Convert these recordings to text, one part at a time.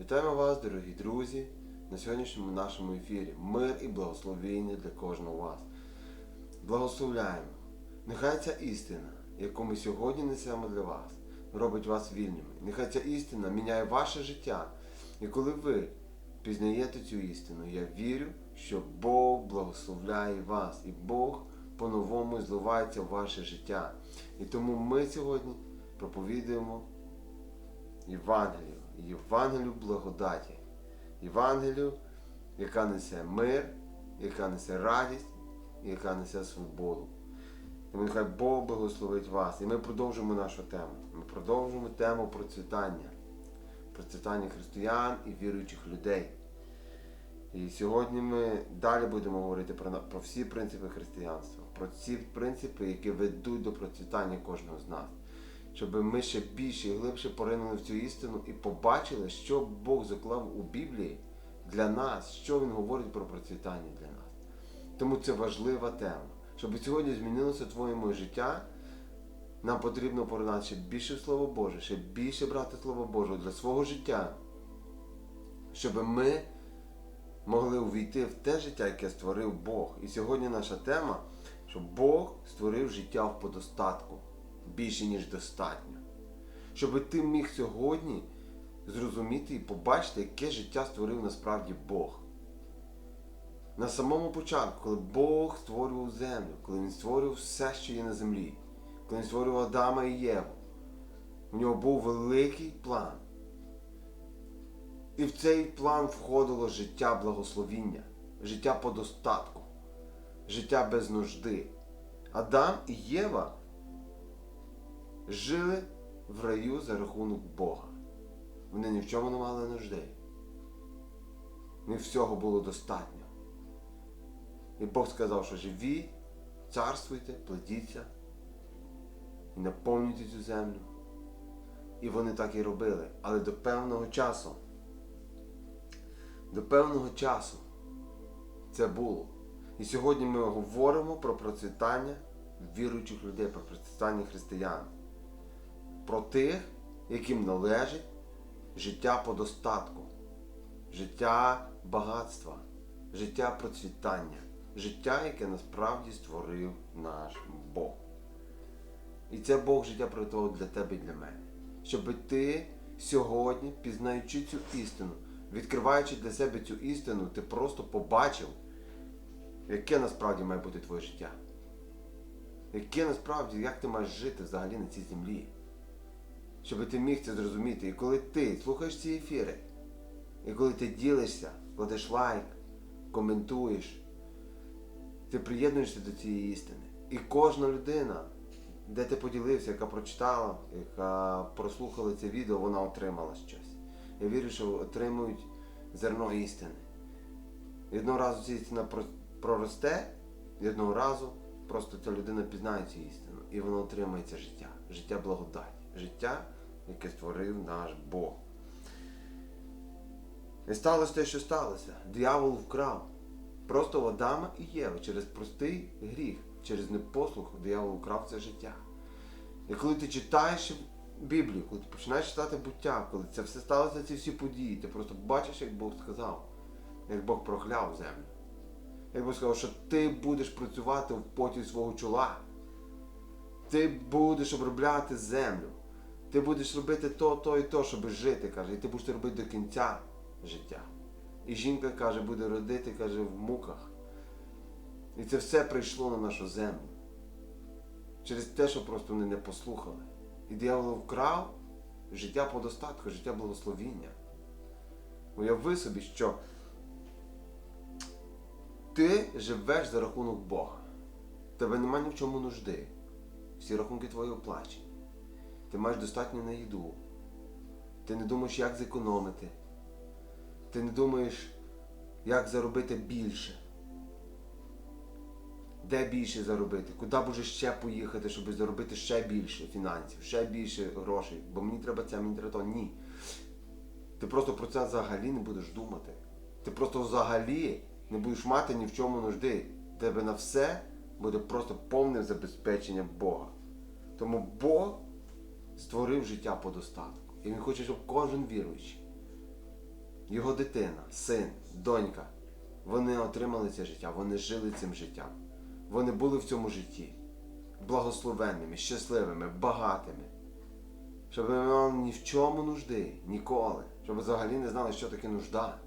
Вітаємо вас, дорогі друзі, на сьогоднішньому нашому ефірі. Мир і благословення для кожного вас. Благословляємо. Нехай ця істина, яку ми сьогодні несемо для вас, робить вас вільними. Нехай ця істина міняє ваше життя. І коли ви пізнаєте цю істину, я вірю, що Бог благословляє вас, і Бог по-новому зливається в ваше життя. І тому ми сьогодні проповідуємо Євангелію, Євангелію благодаті, Євангелію, яка несе мир, яка несе радість, яка несе свободу. І нехай Бог благословить вас. І ми продовжуємо нашу тему. Ми продовжуємо тему процвітання, процвітання християн і віруючих людей. І сьогодні ми далі будемо говорити про, про всі принципи християнства, про ці принципи, які ведуть до процвітання кожного з нас. Щоб ми ще більше і глибше поринули в цю істину і побачили, що Бог заклав у Біблії для нас, що Він говорить про процвітання для нас. Тому це важлива тема. Щоб сьогодні змінилося твоє моє життя, нам потрібно поринати ще більше в Слово Боже, ще більше брати Слово Боже для свого життя, щоб ми могли увійти в те життя, яке створив Бог. І сьогодні наша тема, що Бог створив життя в подостатку більше, ніж достатньо. Щоб ти міг сьогодні зрозуміти і побачити, яке життя створив насправді Бог. На самому початку, коли Бог створював землю, коли Він створював все, що є на землі, коли Він створював Адама і Єву, у нього був великий план. І в цей план входило життя благословіння, життя по достатку, життя без нужди. Адам і Єва жили в раю за рахунок Бога. Вони ні в чому не мали нужди. Них всього було достатньо. І Бог сказав, що живіть, царствуйте, плетіться і наповнюйте цю землю. І вони так і робили. Але до певного часу, до певного часу це було. І сьогодні ми говоримо про процвітання віруючих людей, про процвітання християн, про тих, яким належить життя по достатку, життя багатства, життя процвітання, життя, яке насправді створив наш Бог. І це Бог життя приготував для тебе і для мене. Щоб ти сьогодні, пізнаючи цю істину, відкриваючи для себе цю істину, ти просто побачив, яке насправді має бути твоє життя. Яке насправді, як ти маєш жити взагалі на цій землі. Щоб ти міг це зрозуміти. І коли ти слухаєш ці ефіри, і коли ти ділишся, кладеш лайк, коментуєш, ти приєднуєшся до цієї істини. І кожна людина, де ти поділився, яка прочитала, яка прослухала це відео, вона отримала щось. Я вірю, що отримують зерно істини. Одного разу ця істина проросте, одного разу просто ця людина пізнає цю істину. І вона отримає це життя. Життя благодаті. Життя, яке створив наш Бог. І сталося те, що сталося. Диявол вкрав. Просто Адама і Єви через простий гріх, через непослух диявол вкрав це життя. І коли ти читаєш Біблію, коли ти починаєш читати буття, коли це все сталося, ці всі події, ти просто бачиш, як Бог сказав, як Бог прокляв землю. Як Бог сказав, що ти будеш працювати в поті свого чола. Ти будеш обробляти землю. Ти будеш робити то, то і то, щоб жити, каже, і ти будеш робити до кінця життя. І жінка каже, буде родити, каже, в муках. І це все прийшло на нашу землю. Через те, що просто вони не послухали. І диявол вкрав життя по достатку, життя благословіння. Уяви собі, що ти живеш за рахунок Бога. Тебе немає ні в чому нужди. Всі рахунки твої оплачені. Ти маєш достатньо на їду. Ти не думаєш, як зекономити. Ти не думаєш, як заробити більше. Де більше заробити? Куди б ще поїхати, щоб заробити ще більше фінансів, ще більше грошей. Бо мені треба це, мені треба то. Ні. Ти просто про це взагалі не будеш думати. Ти просто взагалі не будеш мати ні в чому нужди. Тебе на все буде просто повне забезпечення Бога. Тому Бог створив життя по достатку. І Він хоче, щоб кожен віруючий його дитина, син, донька, вони отримали це життя, вони жили цим життям. Вони були в цьому житті благословенними, щасливими, багатими. Щоб ми мали ні в чому нужди, ніколи. Щоб взагалі не знали, що таке нужда,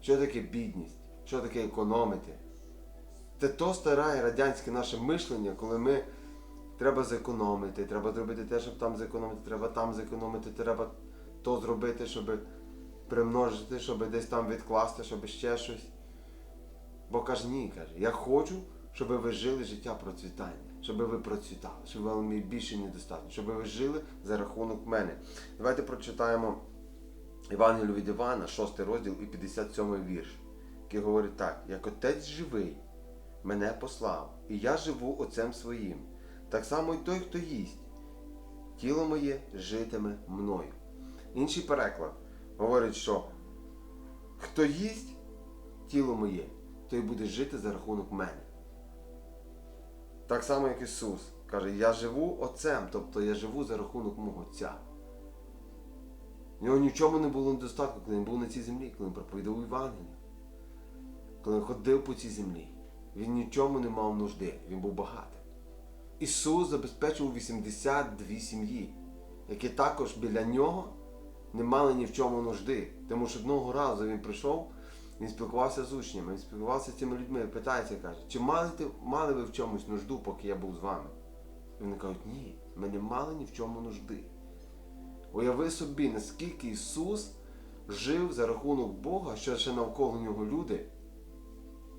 що таке бідність, що таке економити. Це то старе радянське наше мишлення, коли ми треба зекономити, треба зробити те, щоб там зекономити, треба там зекономити, треба то зробити, щоб примножити, щоб десь там відкласти, щоб ще щось. Бо каже, ні, каже, я хочу, щоб ви жили життя процвітання, щоб ви процвітали, щоб мали більше недостатньо, щоб ви жили за рахунок мене. Давайте прочитаємо Євангелію від Івана, 6 розділ і 57 вірш, який говорить так: як отець живий, мене послав, і я живу отцем своїм. Так само й той, хто їсть, тіло моє житиме мною. Інший переклад говорить, що хто їсть тіло моє, той буде жити за рахунок мене. Так само, як Ісус каже, я живу Отцем, тобто я живу за рахунок мого Отця. В нього нічому не було недостатку, коли він був на цій землі, коли він проповідав Євангелію, коли він ходив по цій землі. Він нічому не мав нужди, він був багатим. Ісус забезпечував 82 сім'ї, які також біля нього не мали ні в чому нужди. Тому що одного разу він прийшов, він спілкувався з учнями, він спілкувався з цими людьми, питається, каже, чи мали, ти, мали ви в чомусь нужду, поки я був з вами? І вони кажуть, ні, ми не мали ні в чому нужди. Уяви собі, наскільки Ісус жив за рахунок Бога, що ще навколо нього люди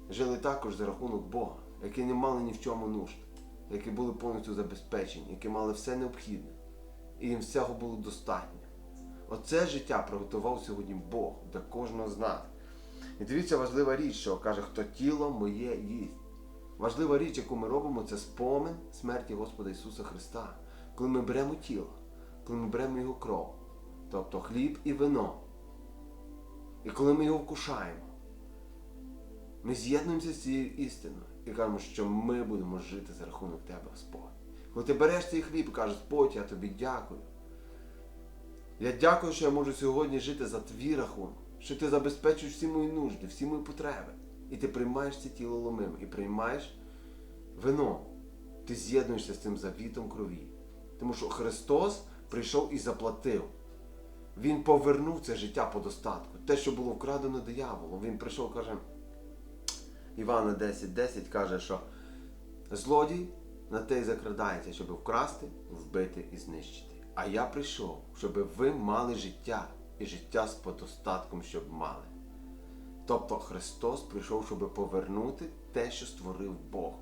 жили також за рахунок Бога, які не мали ні в чому нужд, які були повністю забезпечені, які мали все необхідне, і їм всього було достатньо. Оце життя приготував сьогодні Бог для кожного з нас. І дивіться, важлива річ, що каже, хто тіло моє їсть. Важлива річ, яку ми робимо, це спомин смерті Господа Ісуса Христа. Коли ми беремо тіло, коли ми беремо Його кров, тобто хліб і вино. І коли ми його вкушаємо, ми з'єднуємося з цією істиною і кажемо, що ми будемо жити за рахунок Тебе, Господь. Коли ти береш цей хліб і кажеш, Господь, я тобі дякую. Я дякую, що я можу сьогодні жити за твій рахунок, що ти забезпечуєш всі мої нужди, всі мої потреби. І ти приймаєш це тіло ломим, і приймаєш вино. Ти з'єднуєшся з цим завітом крові. Тому що Христос прийшов і заплатив. Він повернув це життя по достатку. Те, що було вкрадено дияволом. Він прийшов, і каже, Івана 10.10 10 каже, що злодій на те й закрадається, щоб вкрасти, вбити і знищити. А я прийшов, щоб ви мали життя і життя з подостатком, щоб мали. Тобто Христос прийшов, щоб повернути те, що створив Бог.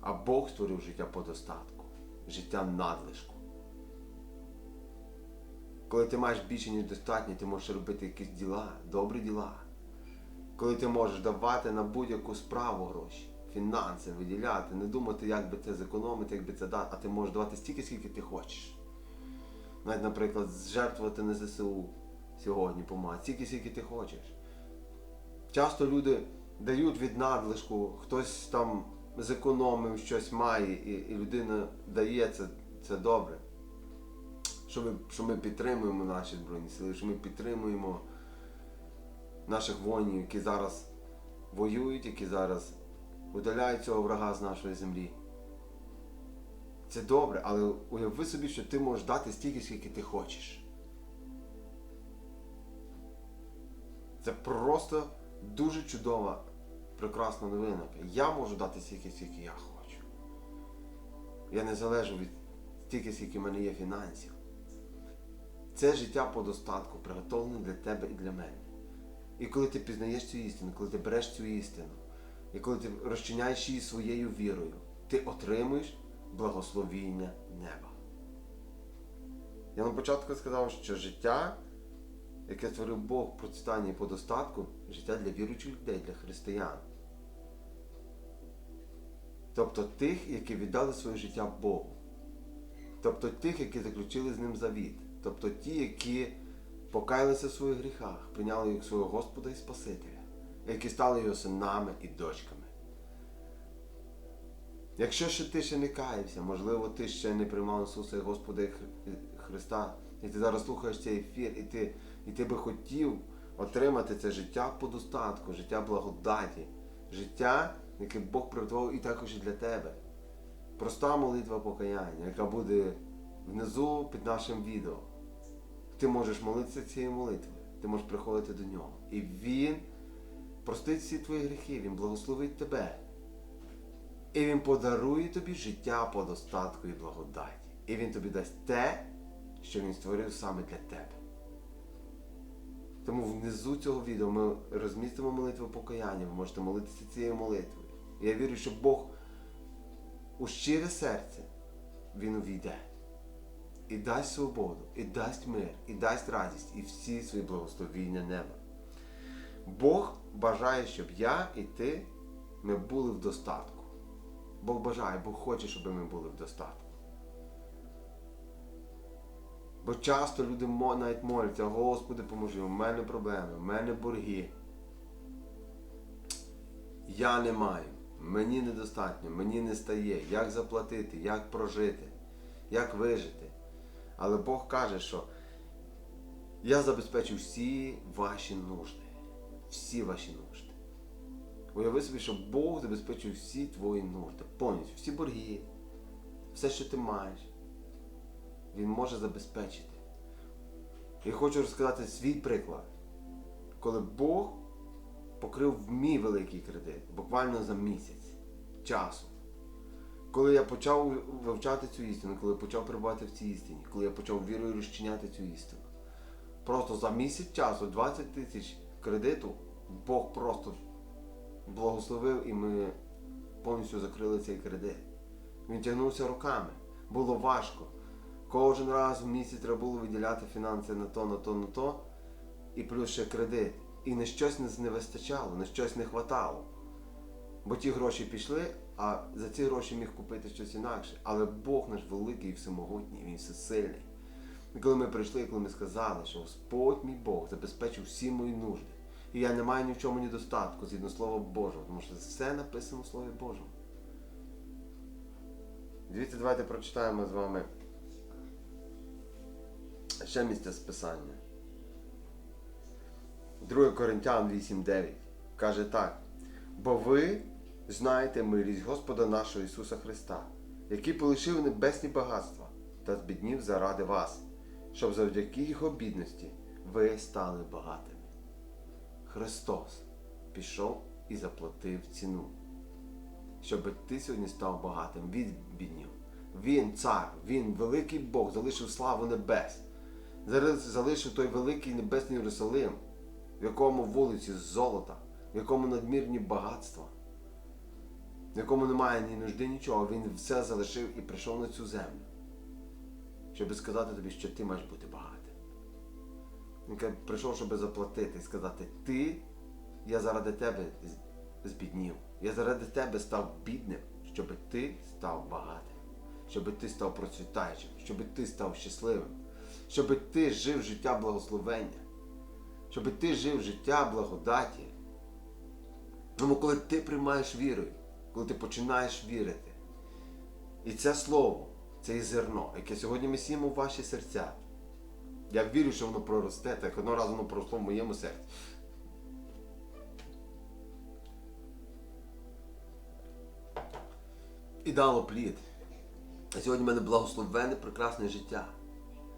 А Бог створив життя по достатку, життя надлишку. Коли ти маєш більше, ніж достатньо, ти можеш робити якісь діла, добрі діла. Коли ти можеш давати на будь-яку справу гроші, фінанси, виділяти, не думати, як би це зекономити, як би це дати, а ти можеш давати стільки, скільки ти хочеш. Навіть, наприклад, жертвувати на ЗСУ сьогодні помагати, стільки, скільки ти хочеш. Часто люди дають від надлишку, хтось там зекономив, щось має, і, і людина дає це, це добре. Що ми, що ми підтримуємо наші Збройні Сили, що ми підтримуємо наших воїнів, які зараз воюють, які зараз удаляють цього врага з нашої землі. Це добре, але уяви собі, що ти можеш дати стільки, скільки ти хочеш. Це просто дуже чудова, прекрасна новина. Я можу дати стільки, скільки я хочу. Я не залежу від стільки, скільки в мене є фінансів. Це життя по достатку, приготовлене для тебе і для мене. І коли ти пізнаєш цю істину, коли ти береш цю істину, і коли ти розчиняєш її своєю вірою, ти отримуєш благословіння неба. Я на початку сказав, що життя, яке створив Бог процвітання і по достатку, життя для віруючих людей, для християн. Тобто тих, які віддали своє життя Богу. Тобто тих, які заключили з ним завіт. Тобто ті, які покаялися в своїх гріхах, прийняли їх свого Господа і Спасителя, які стали його синами і дочками. Якщо ще ти ще не каявся, можливо, ти ще не приймав Ісуса і Господа Христа, і ти зараз слухаєш цей ефір, і ти, і ти би хотів отримати це життя по достатку, життя благодаті, життя, яке Бог приготував і також і для тебе. Проста молитва покаяння, яка буде внизу під нашим відео. Ти можеш молитися цією молитвою, ти можеш приходити до нього. І Він простить всі твої гріхи, Він благословить тебе. І Він подарує тобі життя по достатку і благодаті. І Він тобі дасть те, що Він створив саме для тебе. Тому внизу цього відео ми розмістимо молитву покаяння, ви можете молитися цією молитвою. Я вірю, що Бог у щире серце Він увійде. І дасть свободу, і дасть мир, і дасть радість, і всі свої благословіння неба. Бог бажає, щоб я і ти ми були в достатку. Бог бажає, Бог хоче, щоб ми були в достатку. Бо часто люди навіть моляться, Господи, поможи, у мене проблеми, у мене борги. Я не маю, мені недостатньо, мені не стає, як заплатити, як прожити, як вижити. Але Бог каже, що я забезпечу всі ваші нужди. Всі ваші нужди. Уяви собі, що Бог забезпечує всі твої нужди. Повністю, всі борги, все, що ти маєш. Він може забезпечити. І хочу розказати свій приклад, коли Бог покрив мій великий кредит буквально за місяць часу. Коли я почав вивчати цю істину, коли я почав перебувати в цій істині, коли я почав вірою розчиняти цю істину. Просто за місяць часу 20 тисяч кредиту Бог просто благословив і ми повністю закрили цей кредит. Він тягнувся руками. Було важко. Кожен раз в місяць треба було виділяти фінанси на то, на то, на то, і плюс ще кредит. І на щось не вистачало, на щось не хватало. Бо ті гроші пішли, а за ці гроші міг купити щось інакше. Але Бог наш великий і всемогутній, він всесильний. І коли ми прийшли, коли ми сказали, що Господь мій Бог забезпечив всі мої нужди, і я не маю ні в чому недостатку згідно Слова Божого, тому що все написано в Слові Божому. Дивіться, давайте прочитаємо з вами ще місце з Писання. 2 Коринтян 8.9 каже так. Бо ви знаєте милість Господа нашого Ісуса Христа, який полишив небесні багатства та збіднів заради вас, щоб завдяки Його бідності ви стали багатими. Христос пішов і заплатив ціну, щоб ти сьогодні став багатим від біднів. Він цар, він великий Бог, залишив славу небес, залишив той великий небесний Єрусалим, в якому вулиці золота, в якому надмірні багатства, в якому немає ні нужди, нічого. Він все залишив і прийшов на цю землю, щоб сказати тобі, що ти маєш бути багатим. Він прийшов, щоб заплатити і сказати, ти, я заради тебе збіднів. Я заради тебе став бідним, щоб ти став багатим, щоб ти став процвітаючим, щоб ти став щасливим, щоб ти жив життя благословення, щоб ти жив життя благодаті. Тому коли ти приймаєш вірою, коли ти починаєш вірити, і це слово, це і зерно, яке сьогодні ми сіємо в ваші серця. Я вірю, що воно проросте, так одного разу воно проросло в моєму серці. І дало плід. Сьогодні в мене благословенне, прекрасне життя.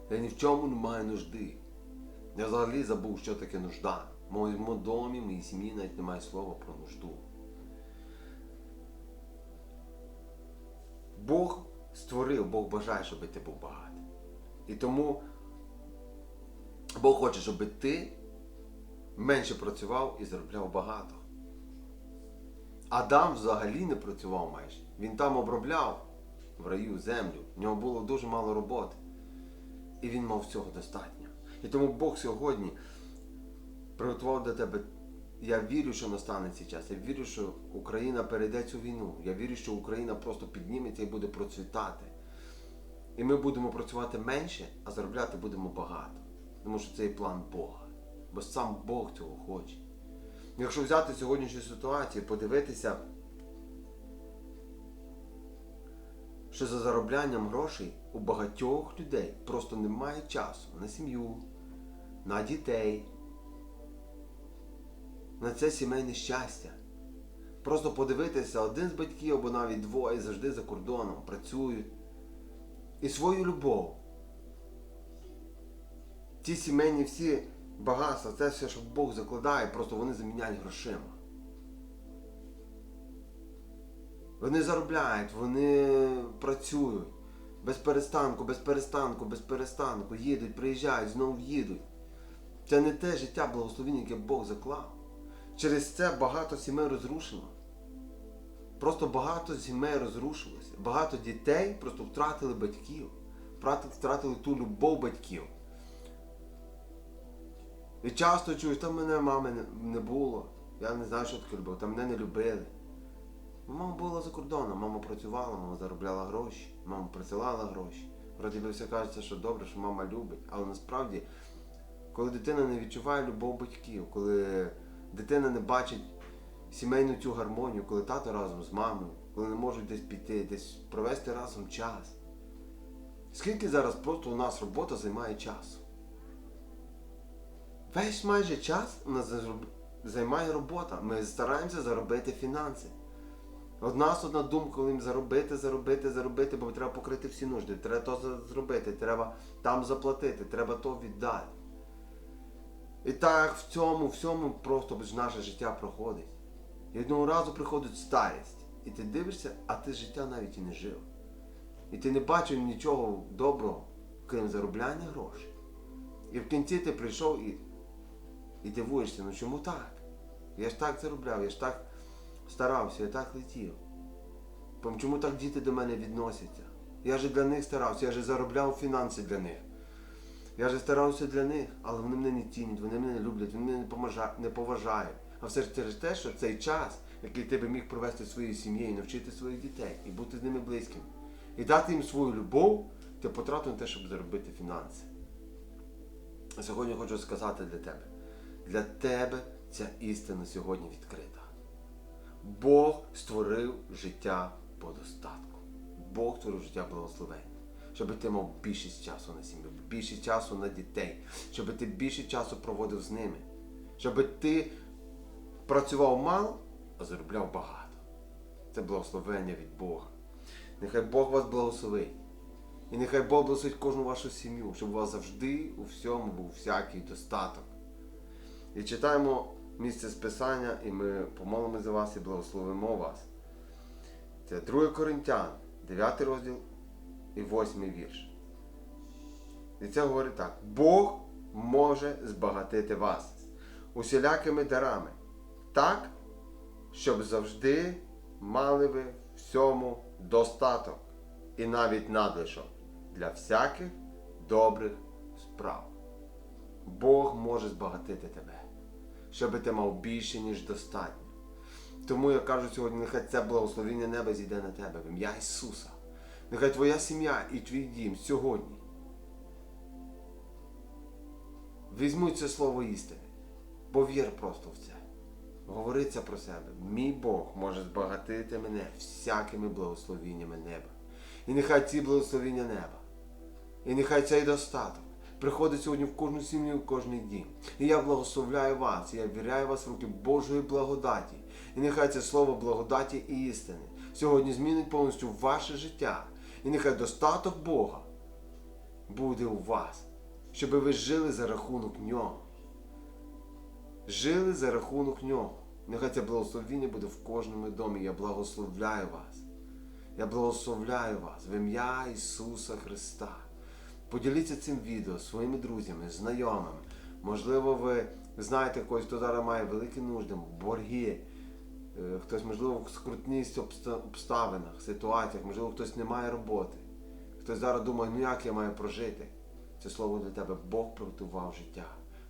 Я ні в чому не маю нужди. Я взагалі забув, що таке нужда. В моєму домі, моїй сім'ї навіть немає слова про нужду. Бог створив, Бог бажає, щоб ти був багатий. І тому Бог хоче, щоб ти менше працював і заробляв багато. Адам взагалі не працював майже. Він там обробляв в раю землю. В нього було дуже мало роботи. І він мав всього достатньо. І тому Бог сьогодні приготував для тебе. Я вірю, що настане цей час. Я вірю, що Україна перейде цю війну. Я вірю, що Україна просто підніметься і буде процвітати. І ми будемо працювати менше, а заробляти будемо багато. Тому що це і план Бога. Бо сам Бог цього хоче. Якщо взяти сьогоднішню ситуацію, подивитися, що за зароблянням грошей у багатьох людей просто немає часу на сім'ю, на дітей, на це сімейне щастя. Просто подивитися, один з батьків або навіть двоє завжди за кордоном працюють. І свою любов. Ті сімейні всі багатства, це все, що Бог закладає, просто вони заміняють грошима. Вони заробляють, вони працюють без перестанку, без перестанку, без перестанку, їдуть, приїжджають, знову їдуть. Це не те життя благословіння, яке Бог заклав. Через це багато сімей розрушено. Просто багато сімей розрушилося. Багато дітей просто втратили батьків, втратили ту любов батьків. І часто чуєш, там мене мами не було. Я не знаю, що таке любов, там мене не любили. Мама була за кордоном, мама працювала, мама заробляла гроші, мама присилала гроші. Вроді би все кажеться, що добре, що мама любить, але насправді, коли дитина не відчуває любов батьків, коли дитина не бачить сімейну цю гармонію, коли тато разом з мамою, коли не можуть десь піти, десь провести разом час. Скільки зараз просто у нас робота займає часу? Весь майже час у нас займає робота. Ми стараємося заробити фінанси. От нас одна думка, коли їм заробити, заробити, заробити, бо треба покрити всі нужди, треба то зробити, треба там заплатити, треба то віддати. І так в цьому всьому просто наше життя проходить. І одного разу приходить старість. І ти дивишся, а ти життя навіть і не жив. І ти не бачив нічого доброго, крім заробляння грошей. І в кінці ти прийшов і, і дивуєшся, ну чому так? Я ж так заробляв, я ж так старався, я так летів. Чому так діти до мене відносяться? Я же для них старався, я же заробляв фінанси для них. Я же старався для них, але вони мене не цінять, вони мене не люблять, вони мене не, поважають. А все ж через те, що цей час, який ти би міг провести своєю сім'єю, навчити своїх дітей і бути з ними близьким, і дати їм свою любов, ти потратив на те, щоб заробити фінанси. Сьогодні хочу сказати для тебе. Для тебе ця істина сьогодні відкрита. Бог створив життя по достатку. Бог створив життя благословення. Щоб ти мав більшість часу на сім'ю, більше часу на дітей, щоб ти більше часу проводив з ними. Щоб ти працював мало, а заробляв багато. Це благословення від Бога. Нехай Бог вас благословить. І нехай Бог благословить кожну вашу сім'ю, щоб у вас завжди у всьому був всякий достаток. І читаємо місце з Писання, і ми помолимо за вас і благословимо вас. Це 2 Коринтян, 9 розділ і 8 вірш. І це говорить так: Бог може збагатити вас усілякими дарами, так, щоб завжди мали ви всьому достаток і навіть надлишок для всяких добрих справ. Бог може збагатити тебе, щоб ти мав більше, ніж достатньо. Тому я кажу сьогодні, нехай це благословіння неба зійде на тебе в ім'я Ісуса. Нехай твоя сім'я і твій дім сьогодні візьмуть це слово істини. Повір просто в це. Говориться про себе. Мій Бог може збагатити мене всякими благословіннями неба. І нехай ці благословіння неба. І нехай цей достаток приходить сьогодні в кожну сім'ю, в кожний дім. І я благословляю вас, і я віряю вас в руки Божої благодаті. І нехай це слово благодаті і істини сьогодні змінить повністю ваше життя. І нехай достаток Бога буде у вас, щоб ви жили за рахунок Нього. Жили за рахунок Нього. Нехай це благословіння буде в кожному домі. Я благословляю вас. Я благословляю вас в ім'я Ісуса Христа. Поділіться цим відео своїми друзями, знайомими. Можливо, ви знаєте когось, хто зараз має великі нужди, борги. Е, Хтось, можливо, в скрутність обставинах, ситуаціях, можливо, хтось не має роботи. Хтось зараз думає, ну як я маю прожити. Це слово для тебе. Бог приготував життя.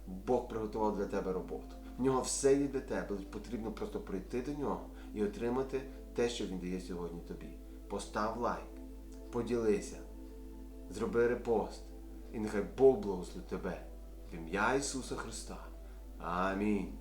Бог приготував для тебе роботу. В нього все є для тебе. Потрібно просто прийти до нього і отримати те, що він дає сьогодні тобі. Постав лайк, поділися, зроби репост. І нехай Бог благословить тебе в ім'я Ісуса Христа. Амінь.